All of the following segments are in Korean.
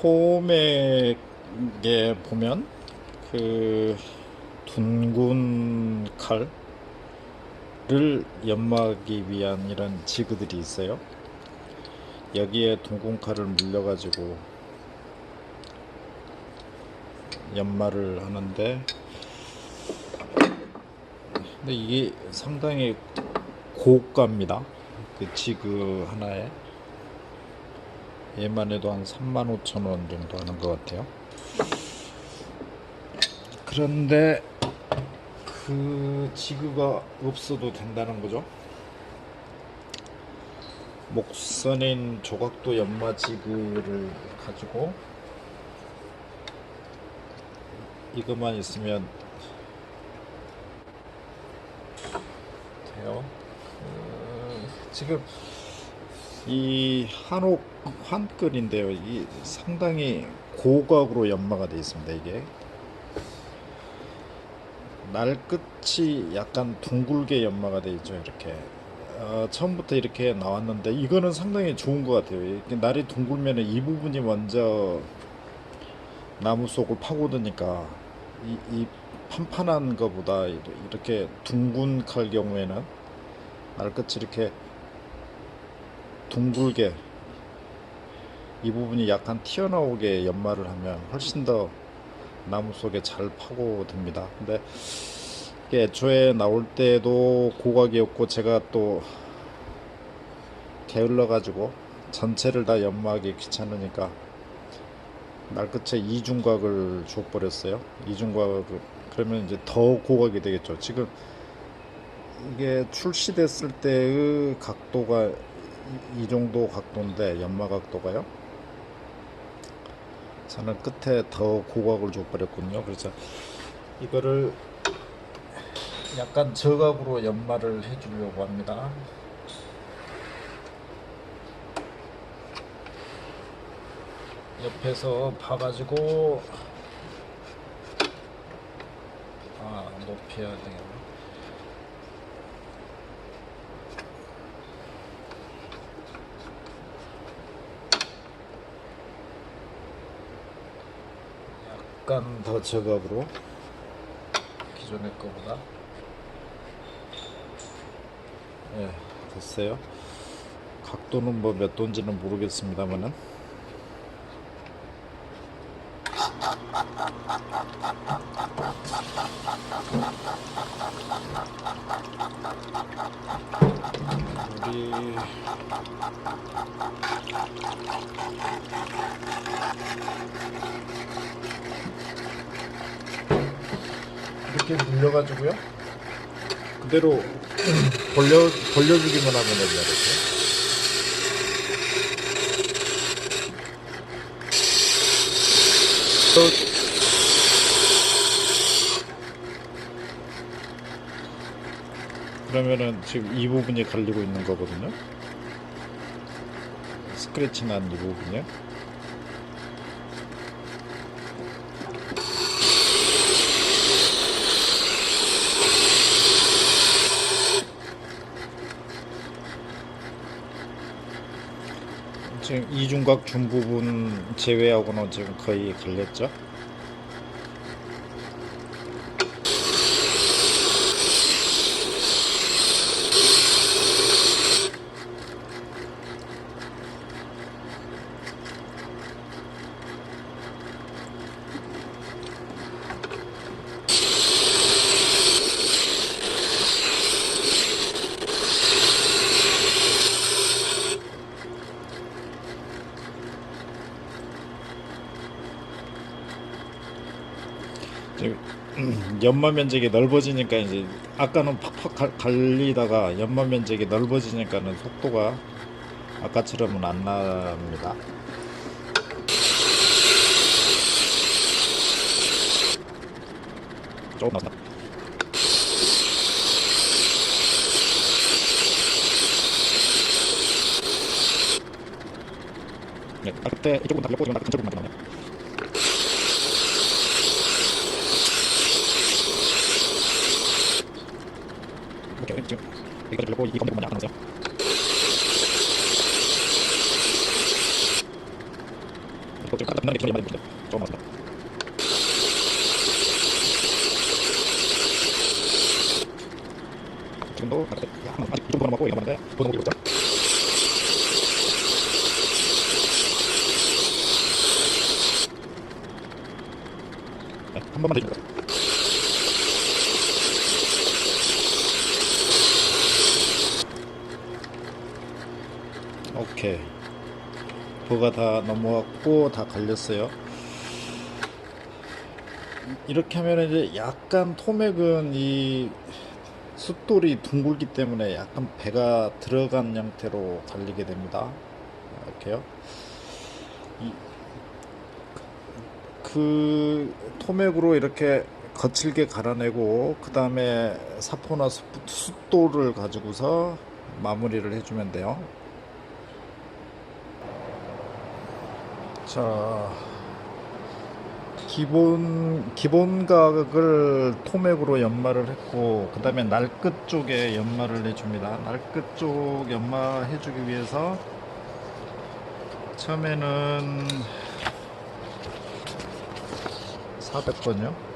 폼에 보면 그 둥근 칼을 연마하기 위한 이런 지그들이 있어요. 여기에 둥근 칼을 물려가지고 연마를 하는데 근데 이게 상당히 고가입니다. 그 지그 하나에 얘만 해도 한 3만 5천 원 정도 하는 것 같아요. 그런데 그 지그가 없어도 된다는 거죠. 목선인 조각도 연마 지그를 가지고 이것만 있으면 돼요. 그 지금 이 한옥 환끌인데요. 이 상당히 고각으로 연마가 되어 있습니다. 이게 날 끝이 약간 둥글게 연마가 되어 있죠. 이렇게 어, 처음부터 이렇게 나왔는데 이거는 상당히 좋은 것 같아요. 이렇게 날이 둥글면 이 부분이 먼저 나무 속을 파고드니까 이, 이 판판한 것보다 이렇게 둥근 칼 경우에는 날 끝이 이렇게 둥글게 이 부분이 약간 튀어나오게 연마를 하면 훨씬 더 나무 속에 잘 파고듭니다. 근데 이게 애초에 나올 때도 고각이었고 제가 또 게을러 가지고 전체를 다 연마하기 귀찮으니까 날끝에 이중각을 줘버렸어요. 이중각을 그러면 이제 더 고각이 되겠죠. 지금 이게 출시됐을 때의 각도가 이, 이 정도 각도인데 연마 각도가요. 저는 끝에 더 고각을 줘버렸군요. 그래서 이거를 약간 저각으로 연마를 해주려고 합니다. 옆에서 봐가지고 아 높여야 되겠네. 약간 더 저각으로? 기존의 거보다? 예 됐어요. 각도는 뭐 몇 도인지는 모르겠습니다만은 우리 이렇게 물려가지고요. 그대로 벌려 벌려주기만 하면 됩니다. 이렇게. 또 그러면은 지금 이 부분이 갈리고 있는 거거든요. 스크래치 난 이 부분이요. 이중각 중부분 제외하고는 지금 거의 걸렸죠. 연마 면적이 넓어지니까 이제 아까는 팍팍 갈- 갈리다가 연마 면적이 넓어지니까는 속도가 아까처럼은 안 납니다. 조금 나왔다. 네, 아, 그때 이쪽은 달렸고 지금 나 근처부분 나네. 이렇게 지금 여기까지 들렸고 이 건데 약간 하세요. 그리고 지금도 아직 이쪽 번호 맞고 이거 맞는데 번호 보고 있죠? 네, 한 번만 더 입니다. 오케이. 도가 다 넘어왔고 다 갈렸어요. 이렇게 하면 이제 약간 토맥은 이 숫돌이 둥글기 때문에 약간 배가 들어간 형태로 갈리게 됩니다. 이렇게요. 이, 그 토맥으로 이렇게 거칠게 갈아내고 그 다음에 사포나 숫- 숫돌을 가지고서 마무리를 해주면 돼요. 자, 기본 기본 각을 토맥으로 연마를 했고 그 다음에 날끝 쪽에 연마를 해줍니다. 날끝 쪽 연마 해주기 위해서 처음에는 400번요.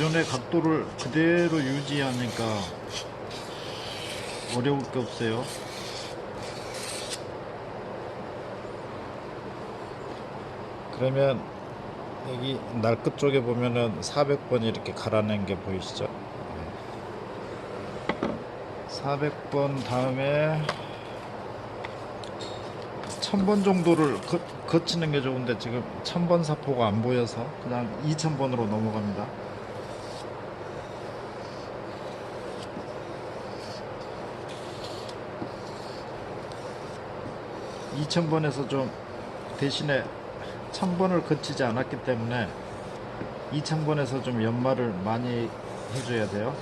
기존의 각도를 그대로 유지하니까 어려울 게 없어요. 그러면 여기 날 끝 쪽에 보면은 400번 이렇게 갈아낸 게 보이시죠? 400번 다음에 1000번 정도를 거, 거치는 게 좋은데 지금 1000번 사포가 안 보여서 그냥 2000번으로 넘어갑니다. 2000번에서 좀 대신에 1000번을 거치지 않았기 때문에 2000번에서 좀 연마를 많이 해줘야 돼요.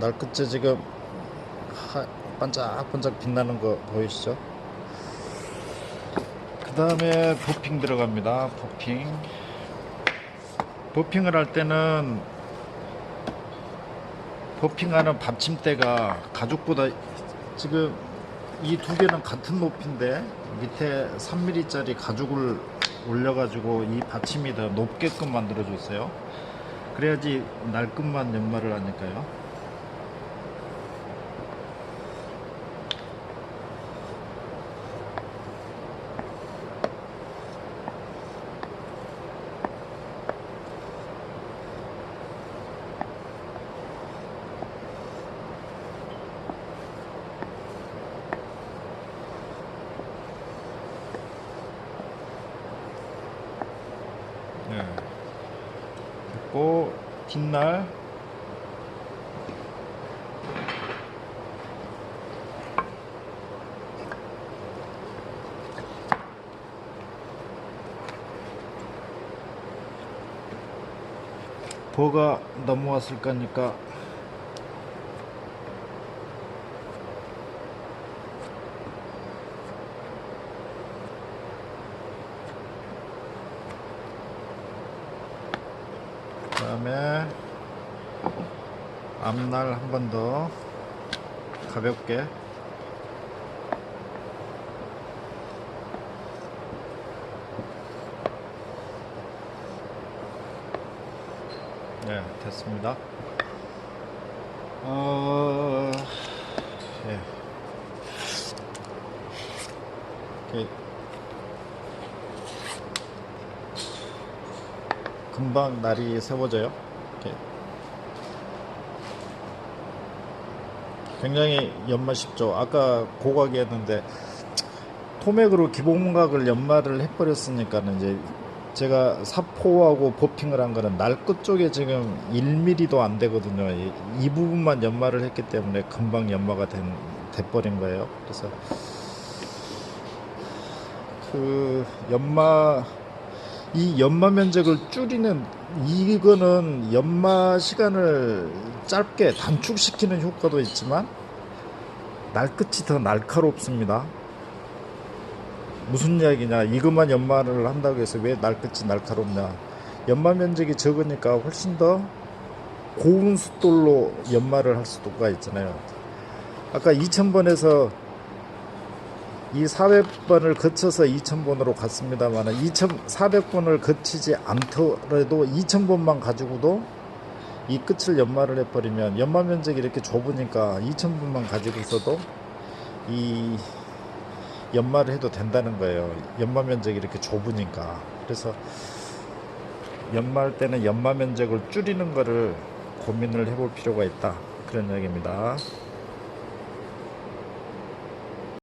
날 끝에 지금 하, 반짝반짝 빛나는 거 보이시죠? 그 다음에 버핑 들어갑니다 버핑 버핑을 할 때는 버핑하는 받침대가 가죽보다 지금 이 두 개는 같은 높이인데 밑에 3mm짜리 가죽을 올려가지고 이 받침이 더 높게끔 만들어 줬어요 그래야지 날끝만 연마를 하니까요. 네. 됐고 뒷날 버가 넘어왔을 거니까 그다음에 앞날 한 번 더 가볍게 네 됐습니다 어... 예. 이렇게 금방 날이 세워져요. 이렇게. 굉장히 연마 쉽죠. 아까 고각이 했는데 토맥으로 기본각을 연마를 해버렸으니까는 이제 제가 사포하고 버핑을 한 거는 날 끝 쪽에 지금 1mm도 안 되거든요. 이, 이 부분만 연마를 했기 때문에 금방 연마가 된, 돼버린 거예요. 그래서 그 연마 이 연마 면적을 줄이는 이거는 연마 시간을 짧게 단축시키는 효과도 있지만 날 끝이 더 날카롭습니다. 무슨 이야기냐? 이것만 연마를 한다고 해서 왜 날 끝이 날카롭냐? 연마 면적이 적으니까 훨씬 더 고운 숫돌로 연마를 할 수가 있잖아요. 아까 2000번에서 이 400번을 거쳐서 2000번으로 갔습니다만 2400번을 거치지 않더라도 2000번만 가지고도 이 끝을 연마를 해버리면 연마 면적이 이렇게 좁으니까 2000번만 가지고 있어도 이 연마를 해도 된다는 거예요. 연마 면적이 이렇게 좁으니까. 그래서 연마할 때는 연마 면적을 줄이는 거를 고민을 해볼 필요가 있다. 그런 얘기입니다.